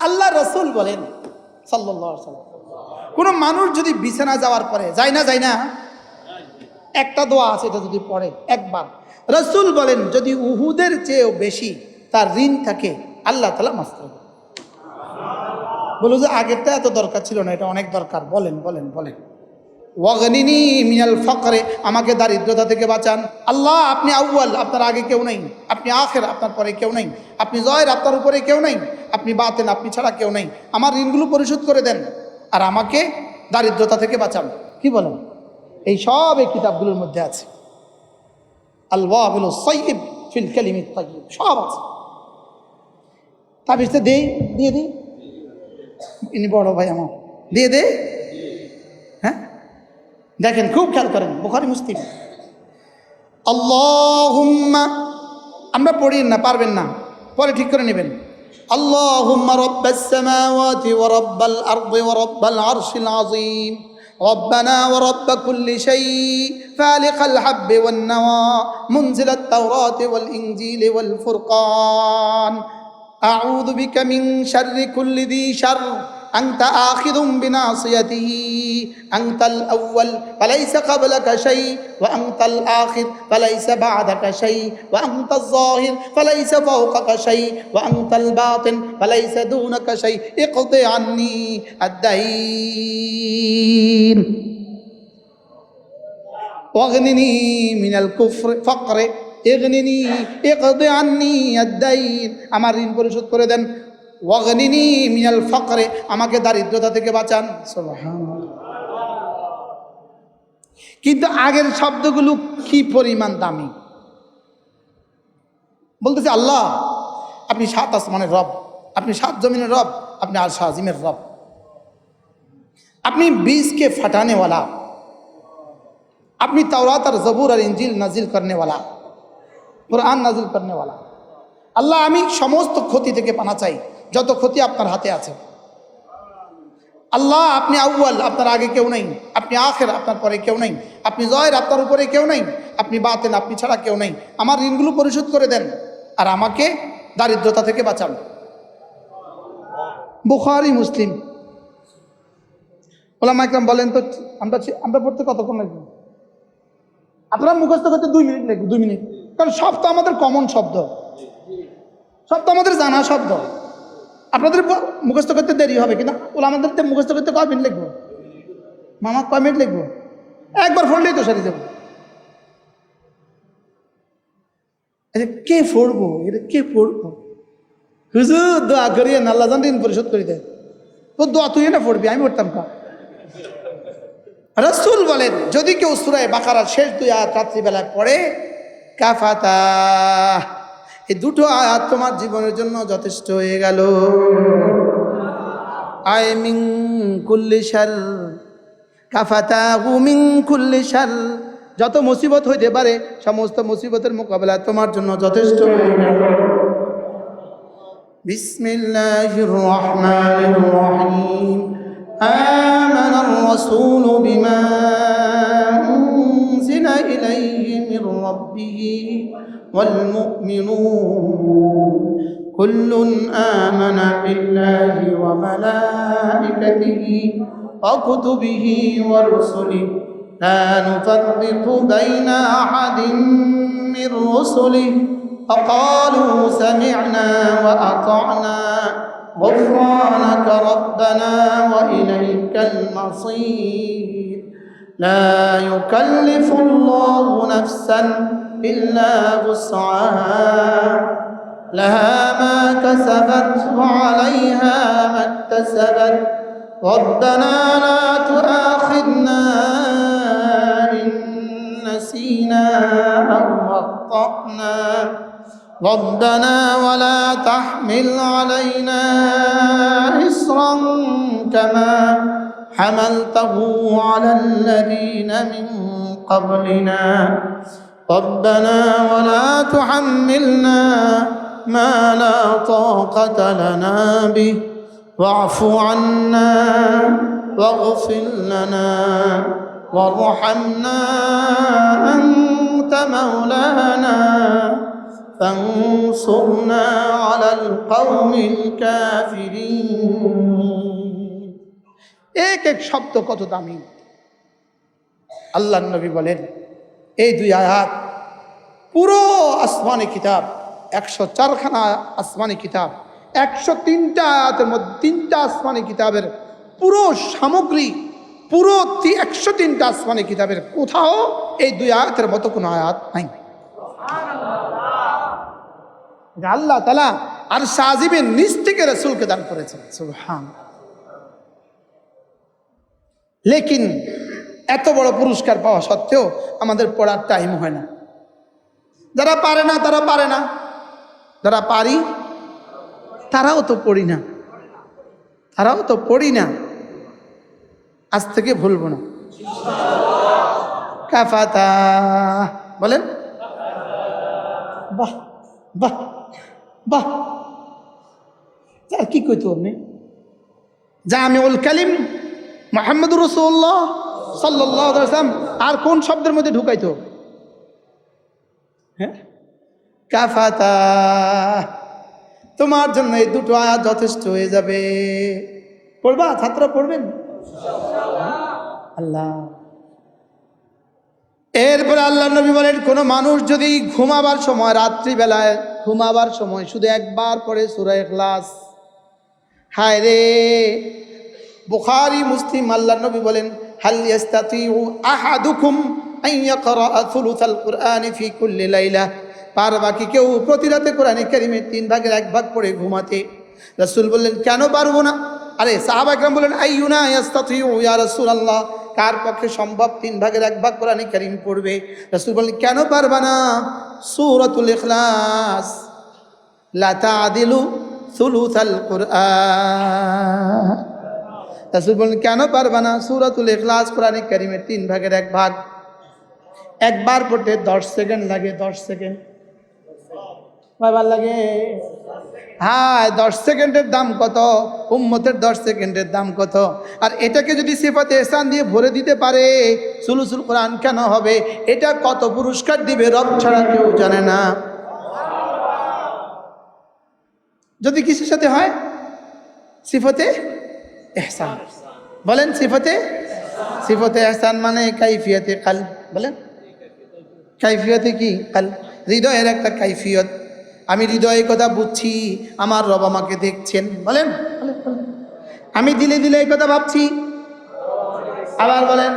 আল্লাহ রসুল বলেন সাল্লাম কোনো মানুষ যদি বিছানা যাওয়ার পরে, যায় না যায় না? একটা দোয়া আছে, এটা যদি পড়ে, একবার। রসুল বলেন, যদি উহুদের চেয়েও বেশি তার ঋণ থাকে, আল্লাহ তালা মাস্ত বলুন বলো যে আগেরটা এত দরকার ছিল না, এটা অনেক দরকার, বলেন বলেন বলেন। ওয়াগনিনি মিনাল ফকরে, আমাকে দারিদ্রতা থেকে বাঁচান। আল্লাহ, আপনি আউ্য়াল, আপনার আগে কেউ নেই। আপনি আখের, আপনার পরে কেউ নেই। আপনি জয়ের, আপনার উপরে কেউ নেই। আপনি বাতেন আপনি ছাড়া কেউ নেই। আমার ঋণগুলো পরিশোধ করে দেন আর আমাকে দারিদ্রতা থেকে বাঁচান। কি বলেন? এই সব এই কিতাবগুলোর মধ্যে আছে। আল ওয়াবিল সৈব ফিল কালিমিত তাইয়িব, সব আছে। তাবিজটা দেই, দিয়ে দিই। ইনি বড় ভাই আমার। দিয়ে দে হ্যাঁ? দেখেন খুব খেয়াল করেন বোখারি মুসলিম আল্লাহুম্মা আমরা পড়ি না পারবেন না পরে ঠিক করে নেবেন আল্লাহুম্মা রব্বাস সামাওয়াতি ওয়া রব্বাল আরদি ওয়া রব্বাল আরশিল আযীম ربنا ورب كل شيء فالق الحب والنوى منزل التوراة والإنجيل والفرقان أعوذ بك من شر كل ذي شر أنت آخذ بناصيته أنت الأول فليس قبلك شيء وأنت الآخر فليس بعدك شيء وأنت الظاهر فليس فوقك شيء وأنت الباطن فليس دونك شيء اقض عني الدين واغنني من الكفر فقر اغنني اقض عني الدين আমার ঋণ পরিশোধ করে দেন ওয়াগনিনি মিনাল ফকরে, আমাকে দারিদ্রতা থেকে বাঁচান। কিন্তু আগের শব্দগুলো কি পরিমাণ দামি? বলতেছে, আল্লাহ, আপনি সাত আসমানের রব, আপনি সাত জমিনের রব, আপনি আর শাহিমের রব। আপনি বীজকে ফাটানেওয়ালা। আপনি তাওরাত আর জবুর আর ইঞ্জিল নাজিল করনেওয়ালা। কোরআন নাজিল করনেওয়ালা। আল্লাহ, আমি সমস্ত ক্ষতি থেকে পানা চাই। যত ক্ষতি আপনার হাতে আছে। আল্লাহ, আপনি আউ্য়াল, আপনার আগে কেউ নেই। আপনি আখের, আপনার পরে কেউ নেই। আপনি জয়ের, আপনার উপরে কেউ নেই। আপনি বাতেন আপনি ছাড়া কেউ নেই। আমার ঋণগুলো পরিশোধ করে দেন আর আমাকে দারিদ্রতা থেকে বাঁচান। বুখারি, মুসলিম। ওলামা একরাম বলেন তো, আমরা আমরা পড়তে কতক্ষণ লাগবে? আপনারা মুখস্থ করতে দুই মিনিট লাগবে, দুই মিনিট। কারণ সব তো আমাদের কমন শব্দ। সব তো আমাদের জানা শব্দ। আপনাদের মুখস্থ করতে দেরি হবে কিন্তু ওলা আমাদের মুখস্থ করতে কয় মিনিট লিখব মামা কয় মিনিট লিখব একবার ফোড়লেই তো সারি যাব। কে ফোড়বো এটা কে পড়ব হুজুর, দোয়া করিয়ে আল্লাহ জান ঋণ পরিশোধ করে দেয় তো দোয়া তুই না পড়বি আমি পড়তাম কা। রসুল বলেন, যদি কেউ সুরায় বাকারার শেষ দুই আয়াত রাত্রিবেলায় পড়ে, কাফাতা। এই দুটো আয়াত তোমার জীবনের জন্য যথেষ্ট হয়ে গেল আয় মিং কুল্লি শার কাফাতা হু মিং কুল্লি শার যত মুসিবত হইতে পারে সমস্ত মুসিবতের মোকাবেলা তোমার জন্য যথেষ্ট হয়ে গেল بسم الله الرحمن الرحيم آمن الرسول بما أنزل إليه من ربه والمؤمنون. كل آمن بالله وملائكته وكتبه ورسله. لا نفرق بين أحد من رسله. فقالوا سمعنا وأطعنا. غفرانك ربنا وإليك المصير. لا يكلف الله نفسا إلا وسعها لها ما كسبت وعليها ما اكتسبت. ربنا لا تؤاخذنا إن نسينا أو أخطأنا. ربنا ولا تحمل علينا إصرا كما حملته على الذين من قبلنا. ربنا ولا تحملنا ما لا طاقة لنا به واعف عنا واغفر لنا وارحمنا أنت مولانا فانصرنا على القوم الكافرين এক এক শব্দ কত দামি আল্লাহ নবী বলেন এই দুই আয়াত পুরো আসমানি কিতাব, একশো চারখানা আসমানি কিতাব, একশো তিনটা আয়াতের মধ্যে তিনটা আসমানি কিতাবের পুরো সামগ্রী, পুরো একশো তিনটা আসমানি কিতাবের কোথাও এই দুই আয়াতের মতো কোনো আয়াত নাই। আল্লাহ তালা আর সাজিবের নিজ থেকে রসুলকে দান করেছেন। সুবহান। লেকিন এত বড় পুরস্কার পাওয়া সত্ত্বেও আমাদের পড়ার টাইম হয় না। যারা পারে না, তারা পারে না। যারা পারি, তারাও তো পড়ি না। তারাও তো পড়ি না। আজ থেকে ভুলবো না। কাফাতা। বলেন। বাহ বাহ বাহ। আর কি কইতো আপনি? জামিউল কালিম মোহাম্মদুর রসুল্লাহ সাল্লাম আর কোন শব্দের মধ্যে ঢুকাইতো? হ্যাঁ? কাফাতা। তোমার জন্য এই দুটো আয়াত যথেষ্ট হয়ে যাবে। পড়বা? ছাত্র পড়বেন? আল্লাহ। এরপরে আল্লাহ নবী বলেন, কোনো মানুষ যদি ঘুমাবার সময় রাত্রিবেলায়, ঘুমাবার সময় শুধু একবার পরে সুরা এখলাস হায় রে বুখারি, মুসলিম, আল্লাহ নবী বলেন হাল ইয়াস্তাতিউ আহাদুকুম আন ইয়াকরা থুলুথাল কুরআনি ফি কুল্লি লাইলা পার বাকি কেউ প্রতি রাতে কোরআনে কারিমের তিন ভাগের এক ভাগ পড়ে ঘুমাতে। রাসূল বললেন, কেন পারব না? আরে সাহাবা একরাম বললেন, আইয়ুনা ইয়াস্তাতিউ ইয়া রাসূলুল্লাহ? কার পক্ষে সম্ভব তিন ভাগের এক ভাগ কোরআনে কারিম পড়বে? রাসূল বললেন, কেন পারবা না? সূরাতুল ইখলাস, লা তাদিলু সুলুসাল কুরআন রাসূল বললেন, কেন পারবা না? সূরাতুল ইখলাস কোরআনে কারিমের তিন ভাগের এক ভাগ। একবার পড়তে দশ সেকেন্ড লাগে, দশ সেকেন্ড। লাগে? হ্যাঁ দশ সেকেন্ডের দাম কত? উম্মতের দশ সেকেন্ডের দাম কত? আর এটাকে যদি সিফাতে এসান দিয়ে ভরে দিতে পারে, সুলুসুল কোরআন কেন হবে? এটা কত পুরস্কার দিবে রব ছাড়া কেউ জানে না। যদি কিসের সাথে হয়? সিফতে এহসান। বলেন সিফতে? সিফতে এহসান মানে কাইফিয়তে কাল। বলেন। কাইফিয়তে কি কাল? হৃদয়ের একটা কাইফিয়ত। আমি হৃদয়ে কথা বুঝছি, আমার রব আমাকে দেখছেন। বলেন। আমি দিলে দিলে এই কথা ভাবছি। আবার বলেন।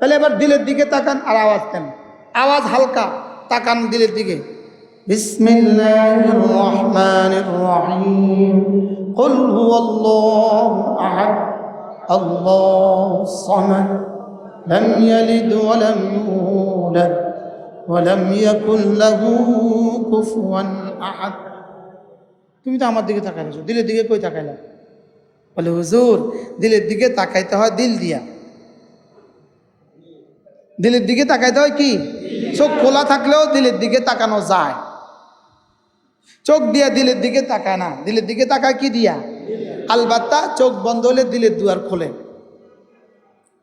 তাহলে এবার দিলের দিকে তাকান আর আওয়াজ দেন। আওয়াজ হালকা, তাকান দিলের দিকে। বিসমিল্লাহির রহমানির রহিম। قل هو الله احد الله الصمد لم يلد ولم يولد ولم يكن له كفوا احد তুমি তো আমার দিকে তাকাইছো দিলের দিকে কই তাকাইলা বলে হুজুর দিলের দিকে তাকাইতে হয় দিল দিয়া দিলের দিকে তাকাইতে হয় কি চোখ খোলা থাকলেও দিলের দিকে তাকানো যায় চোখ দিয়া দিলের দিকে তাকায় না। দিলের দিকে তাকায় কি দিয়া? আলবাত্তা চোখ বন্ধ হলে দিলের দুয়ার খোলে।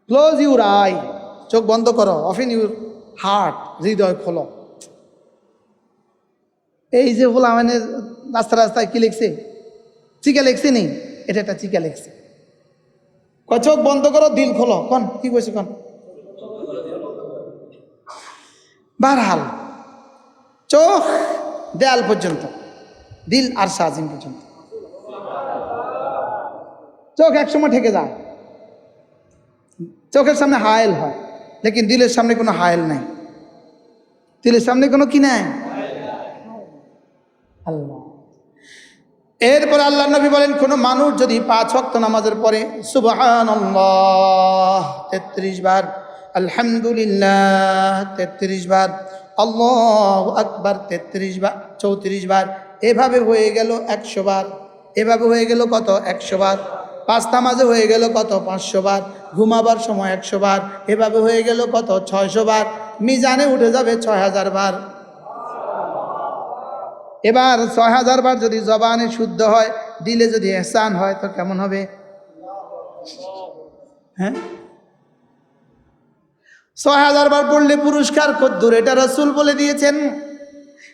ক্লোজ ইউর আই চোখ বন্ধ করো। অফিন ইউর হার্ট হৃদয় খোলো। এই যে বলা মানে রাস্তা রাস্তায় কি লিখছে? চিকা লিখছে নি এটা একটা চিকা লিখছে। চোখ বন্ধ করো, দিল খোলো। কন? কি কইছে কন? বারহাল। চোখ দেয়াল পর্যন্ত। দিল আর সাজিম পর্যন্ত। চোখ একসময় ঠেকে যায়। চোখের সামনে হায়েল হয়, লেকিন দিলের সামনে কোনো হায়েল নাই। দিলের সামনে কোনো কি নাই? আল্লাহ। এরপর আল্লাহ নবী বলেন, কোনো মানুষ যদি পাঁচ ওয়াক্ত নামাজের পরে, সুবহানাল্লাহ, তেত্রিশ বার, আলহামদুলিল্লাহ, তেত্রিশ বার, আল্লাহ আকবার, তেত্রিশ বার, চৌত্রিশ বার এভাবে হয়ে গেল একশো বার। এভাবে হয়ে গেল কত? একশো বার। পাঁচটা মাঝে হয়ে গেল কত? পাঁচশো বার। ঘুমাবার সময় একশো বার। এভাবে হয়ে গেল কত? ছয়শো বার। মিজানে উঠে যাবে ছয় হাজার বার। এবার ছয় হাজার বার যদি জবানে শুদ্ধ হয়, দিলে যদি এহসান হয়, তো কেমন হবে? হ্যাঁ? ছয় হাজার বার পড়লে পুরস্কার কদ্দুর, এটা রসুল বলে দিয়েছেন।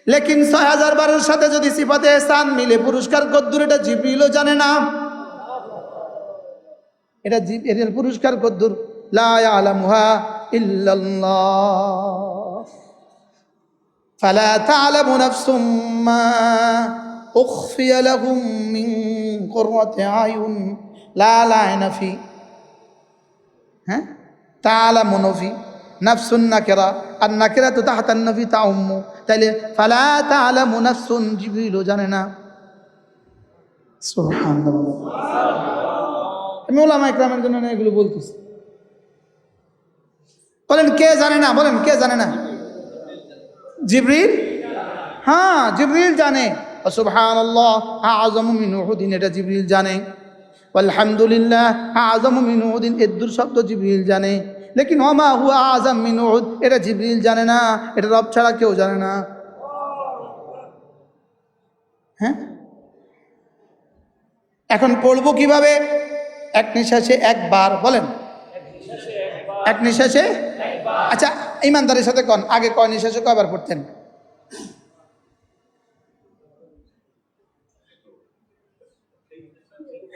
লেকিন ছয় হাজার বারের সাথে যদি সিফাতে এহসান মিলে পুরস্কার কদ্দুর, এটা জিবরিলও জানে না। এটা এর পুরস্কার কদ্দুর। লা ইয়ালামুহা ইল্লাল্লাহ। ফালা তা'লামু নাফসুম মা উখফিয়া লাহুম মিন কুররাতি আয়ুন। লা লায়না ফি। হ্যাঁ? তা'লামু নফি। নাফসুন নাকিরা, আর নাকিরা তো তাহতান নফি তাউম্মু তাইলে ফালা তা'লামু নাফসুন, জিবরিলও জানে না। আমি ওলামা ইকরামের জন্য এগুলো বলতেছি। বলেন, কে জানে না? বলেন, কে জানে না? জিবরিল? হ্যাঁ জিবরিল জানে। সুবহান আল্লাহ আজম মিন উহুদিন, এটা জিবরিল জানে। আলহামদুলিল্লাহ আজম মিন উহুদিন এদ্দুর শব্দ জিবরিল জানে। লেকিন ওমা হুয়া আজম মিন উহুদ, এটা জিবরিল জানে না, এটা রব ছাড়া কেউ জানে না। হ্যাঁ? এখন পড়ব কীভাবে? এক নিঃশ্বাসে একবার, বলেন। এক নিঃশ্বাসে আচ্ছা ইমানদারের সাথে কন। আগে কয় নিঃশ্বাসে, কয়বার পড়তেন?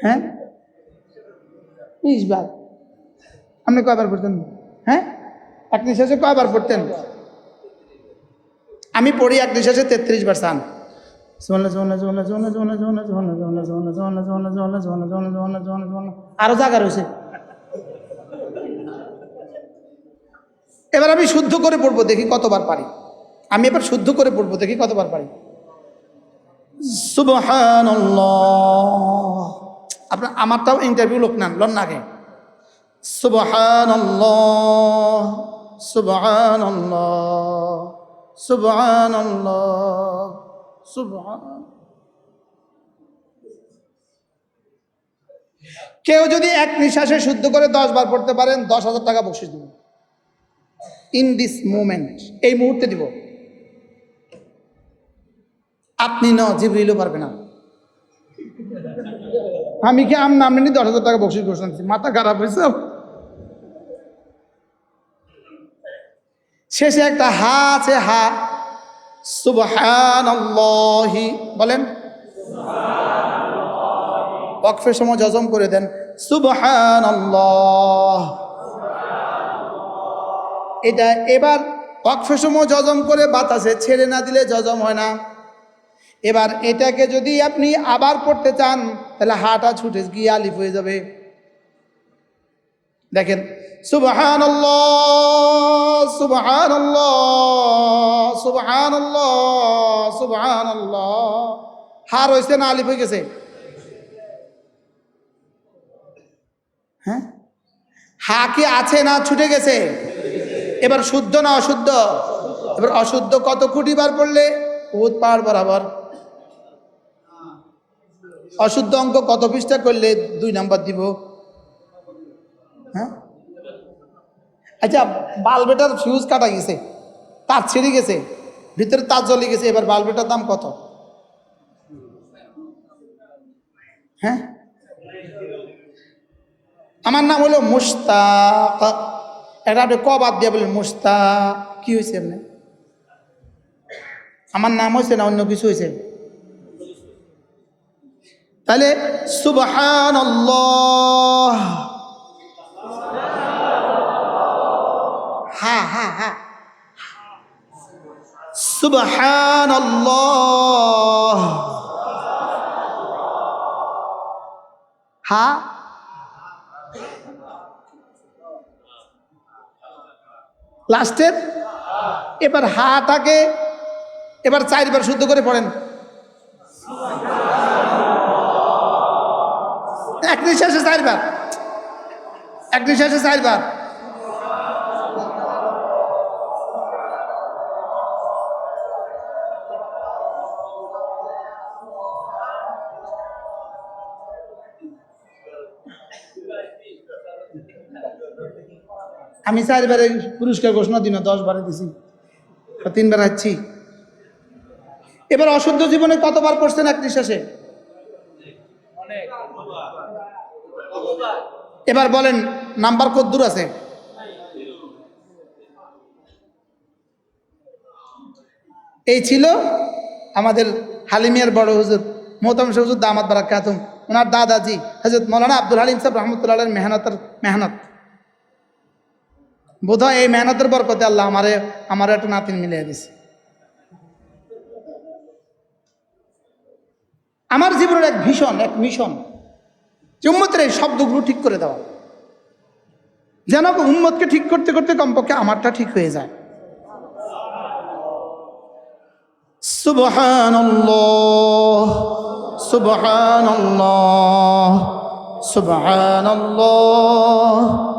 হ্যাঁ? বিশ বার। আপনি কয়বার পড়তেন হ্যাঁ এক নিঃশ্বাসে কয়বার পড়তেন আমি পড়ি এক নিঃশ্বাসে তেত্রিশ বার সান আরও জায়গা রয়েছে এবার আমি শুদ্ধ করে পড়ব দেখি কতবার পারি আমি এবার শুদ্ধ করে পড়ব দেখি কতবার পারি আপনার আমারটাও ইন্টারভিউ লোক নেন লন কেউ যদি এক নিঃশ্বাসে শুদ্ধ করে দশ বার পড়তে পারেন, দশ হাজার টাকা বকশিস দেবেন ইন দিস মোমেন্ট এই মুহূর্তে দিব। আপনি ন, জিবরিলও পারবে না। আমি কি আম নাম নিয়ে দশ হাজার টাকা বকশিস দিচ্ছি মাথা খারাপ হয়েছে। শেষে একটা হা আছে, হা। সুবহানাল্লাহি। বলেন। ওয়াকফের সময় জজম করে দেন। সুবহানাল্লাহ। এটা এবার ওয়াকফের সময় জজম করে বাতাসে ছেড়ে না দিলে জজম হয় না। এবার এটাকে যদি আপনি আবার পড়তে চান, তাহলে হাটা ছুটে গিয়ে আলিফ হয়ে যাবে। দেখেন সুবহান সুবহান সুবহান সুবহান হার হয়েছে না আলিফ হয়ে গেছে? হ্যাঁ? হা কি আছে না ছুটে গেছে? এবার শুদ্ধ না অশুদ্ধ? এবার অশুদ্ধ কত কোটি বার পড়লে? বহুত পাহাড় বরাবর। অশুদ্ধ অঙ্ক কত পৃষ্ঠা করলে? দুই নাম্বার দিব। হ্যাঁ? আচ্ছা বাল্বেটার ফিউজ কাটা গেছে, তার ছিঁড়ে গেছে, ভিতরে তার জ্বলে গেছে, এবার বাল্বেটার দাম কত? হ্যাঁ? আমার নাম হলো মুস্তাক এটা আপনি ক বাদ দিয়ে বললেন? মুস্তাক কি হয়েছে আপনি আমার নাম হয়েছে না অন্য কিছু হয়েছে? তাহলে সুবহান হ্যাঁ হ্যাঁ হ্যাঁ। সুবহান হ্যাঁ। লাস্টের, এবার হাটাকে এবার চারবার শুদ্ধ করে পড়েন। এক নিঃশ্বাসে চারবার। এক নিঃশ্বাসে চারবার। আমি চারবারে পুরস্কার ঘোষণা দিন দশ বারে দিছি তিনবার হাঁটছি। এবার অশুদ্ধ জীবনে কতবার পড়ছেন এক নিঃশ্বাসে? এবার বলেন, নাম্বার কত দূর আছে? এই ছিল আমাদের হালিমিয়ার বড় হুজুর মোহতাম হুজুর দামাত বারাক কাতুম ওনার দাদাজি হজরত মৌলানা আব্দুল হালিম সাহেব রহমতুল্লাহ মেহনতের মেহনত। বোধহয় এই মেহনতের বরকতে আল্লাহ আমারে, আমার একটা নাতিন মিলিয়ে দিছে। আমার জীবনের এক ভীষণ, এক মিশন, যে এই শব্দগুলো ঠিক করে দেওয়া। যেন উম্মতকে ঠিক করতে করতে কমপক্ষে আমারটা ঠিক হয়ে যায়। সুবহানাল্লাহ সুবহানাল্লাহ সুবহানাল্লাহ।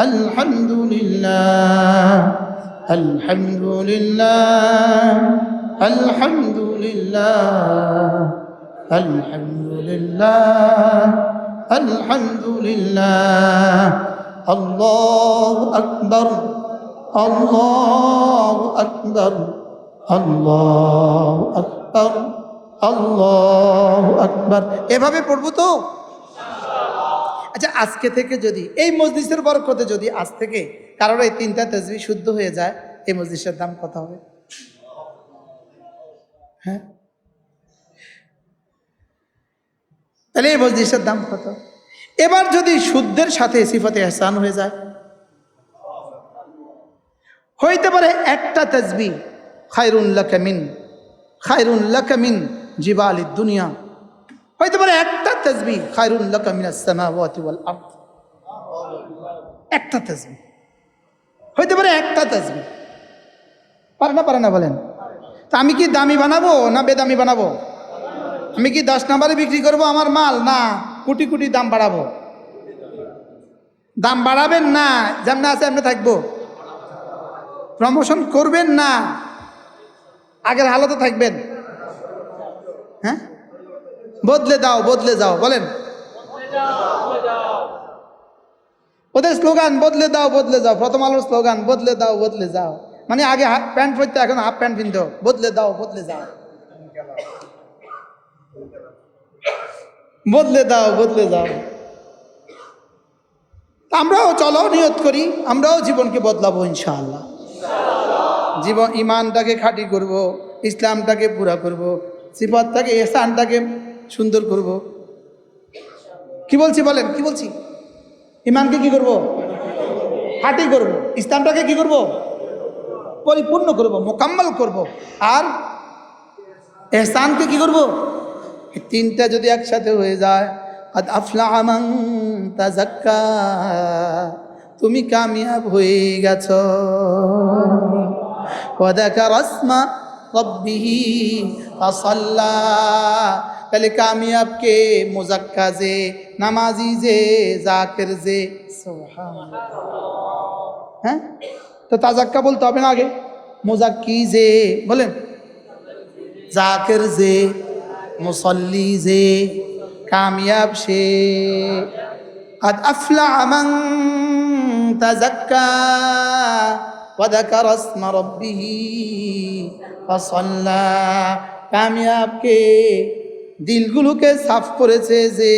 الحمد لله الحمد لله الحمد لله الحمد لله الحمد لله الله أكبر الله أكبر الله أكبر الله أكبر এভাবে পড়বো তো আচ্ছা আজকে থেকে যদি, এই মসজিদের বরকতে যদি আজ থেকে কারোর এই তিনটা তসবি শুদ্ধ হয়ে যায়, এই মসজিদের দাম কত হবে? হ্যাঁ? তাহলে এই মসজিদের দাম কত? এবার যদি শুদ্ধের সাথে সিফতে এহসান হয়ে যায়, হইতে পারে একটা তসবি খায়রুন লাকামিন খায়রুন লাকামিন জিবালি দুনিয়া। হইতে পারে একটা তসবি খায়রুন লাকামিন আসসামাওয়াতি ওয়াল আরদ। একটা তসবি হইতে পারে একটা তসবি পারে না পারে না বলেন। তা আমি কি দামি বানাবো না বেদামি বানাবো? আমি কি দশ নাম্বারে বিক্রি করব আমার মাল? না, কোটি কোটি দাম বাড়াবো। দাম বাড়াবেন না যেমন আছে এমনি থাকব। প্রমোশন করবেন না, আগের হালতে থাকবেন। হ্যাঁ? বদলে দাও, বদলে যাও, বলেন। ওদের স্লোগান, বদলে দাও, বদলে যাও। প্রথম আলোর স্লোগান, বদলে দাও, বদলে যাও। মানে আগে হাফ প্যান্ট পরতে, এখন হাফ প্যান্ট পিনতো বদলে দাও, বদলে যাও। বদলে দাও, বদলে যাও। আমরাও চলো, নিয়ত করি। আমরাও জীবনকে বদলাবো, ইনশাআল্লাহ। জীবন, ইমানটাকে খাঁটি করব, ইসলামটাকে পুরা করব, সিফাতটাকে, এহসানটাকে সুন্দর করব। কি বলছি বলেন? কি বলছি? ইমানকে কি করব? খাঁটি করব। ইসলামটাকে কি করব? পরিপূর্ণ করব, মোকাম্মল করব। আর এহসানকে কি করব? তিনটা যদি একসাথে হয়ে যায় আদ আফলা আমান তাজাক্কা তুমি কামিয়াব হয়ে গেছ। ওয়াদাকা রসমা রব্বিহি ফাসাল্লা তাহলে কামিয়াব কে মুজাক্কা যে নামাজি যে জাকের যে হ্যাঁ তো তাজাক্কা বলতে হবে না আগে মুজাক্কি যে বলেন জাকের যে মুসল্লি যে কামিয়াব সে قد أفلح من تزكى وذكر اسم ربه فصلى কামিয়াব কে দিলগুলোকে সাফ করেছে যে,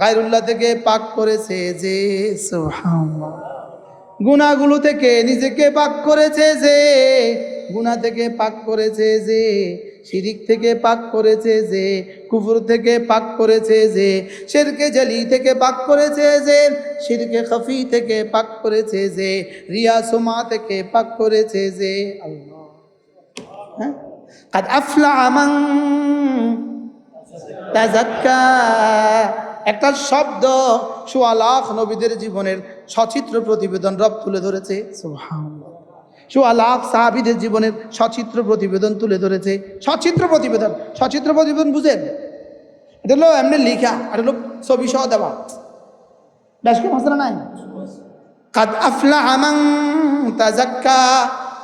গায়রুল্লাহ থেকে পাক করেছে যে গুণাগুলো থেকে নিজেকে পাক করেছে যে গুণা থেকে পাক করেছে যে, শিরিক থেকে পাক করেছে যে, কুফুর থেকে পাক করেছে যে, শেরকে জালি থেকে পাক করেছে যে, শিরকে খফি থেকে পাক করেছে যে, রিয়া সোমা থেকে পাক করেছে যে, আল্লাহ। হ্যাঁ? আফলা আমান তাজাক্কা। একটা শব্দ সোয়া লাখ নবীদের জীবনের সচিত্র প্রতিবেদন রব তুলে ধরেছে। সুবহানাল্লাহ। সোয়া সাহাবিদের জীবনের সচিত্র প্রতিবেদন তুলে ধরেছে। সচিত্র প্রতিবেদন সচিত্র প্রতিবেদন বুঝেন? এটা হলো এমনি লিখা, আর হলো ছবি সহ দেওয়া। ব্যাস কি নাই? কাদ আফলা আমান তাজাক্কা।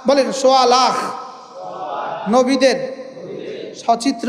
বলেন সোয়া লাখ নবীদের সচিত্র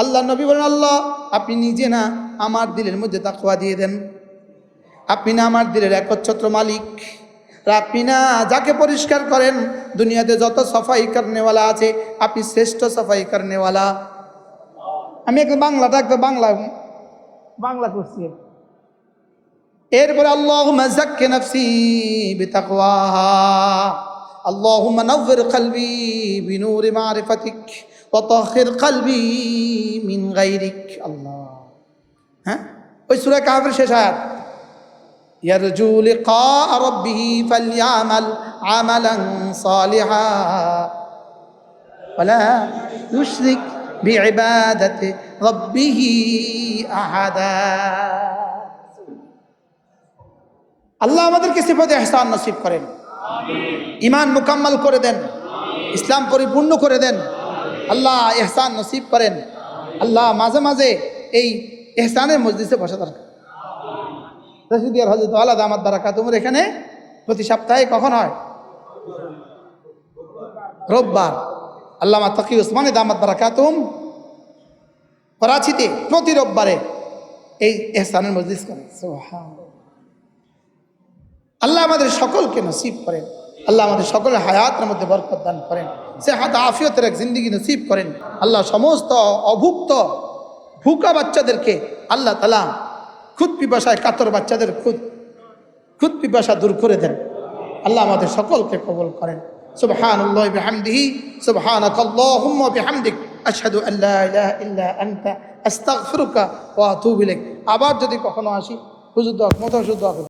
আল্লাহ নবী বলেন, আল্লাহ, আপনি নিজে না আমার দিলের মধ্যে তাকওয়া দিয়ে দেন। আপনি না আমার দিলের একচ্ছত্র মালিক। আপনি না যাকে পরিষ্কার করেন, দুনিয়াতে যত সফাই করনেওয়ালা আছে, আপনি শ্রেষ্ঠ সফাই করনেওয়ালা আমি একটা বাংলাটা একটা বাংলা বাংলা করছি। এরপরে আল্লাহ জাক্কে নফসি বিতাকওয়াহা। اللهم نور قلبي بنور معرفتك وطهر قلبي من غيرك الله হ্যাঁ ওই সূরা কাহফের শেষ আয়াত يرجو لقاء ربه فليعمل عملا صالحا ولا يشرك بعبادة ربه أحدا আল্লাহ আমাদেরকে সিফতে এহসান নসিব করেন ইমান মুকাম্মাল করে দেন, ইসলাম পরিপূর্ণ করে দেন। আল্লাহ এহসান নসিব করেন। আল্লাহ মাঝে মাঝে এই এহসানের মসজিদে বসা দরকার। রশিদিয়ার হজরত আলাদা আমার দ্বারা কাতুমের এখানে প্রতি সপ্তাহে কখন হয়? রোববার। আল্লামা তকি উসমানে দামাত দ্বারা কাতুম করাচিতে প্রতি রোববারে এই এহসানের মসজিদ করে। আল্লাহ আমাদের সকলকে নসিব করেন আল্লাহ আমাদের সকলের হায়াতের মধ্যে বরকত দান করেন সে হাত আফিয়তের এক জিন্দিগি নসিব করেন আল্লাহ সমস্ত অভুক্ত ভুকা বাচ্চাদেরকে আল্লাহ তালা খুদ পিপাসায় কাতর বাচ্চাদের খুদ খুদ পিপাসা দূর করে দেন আল্লাহ আমাদের সকলকে কবল করেন سبحان الله بحمده سبحانك اللهم وبحمدك أشهد أن لا إله إلا أنت أستغفرك وأتوب إليك আবার যদি কখনো আসি হুজুর দোয়া মতো হুজুর দোয়া করুন।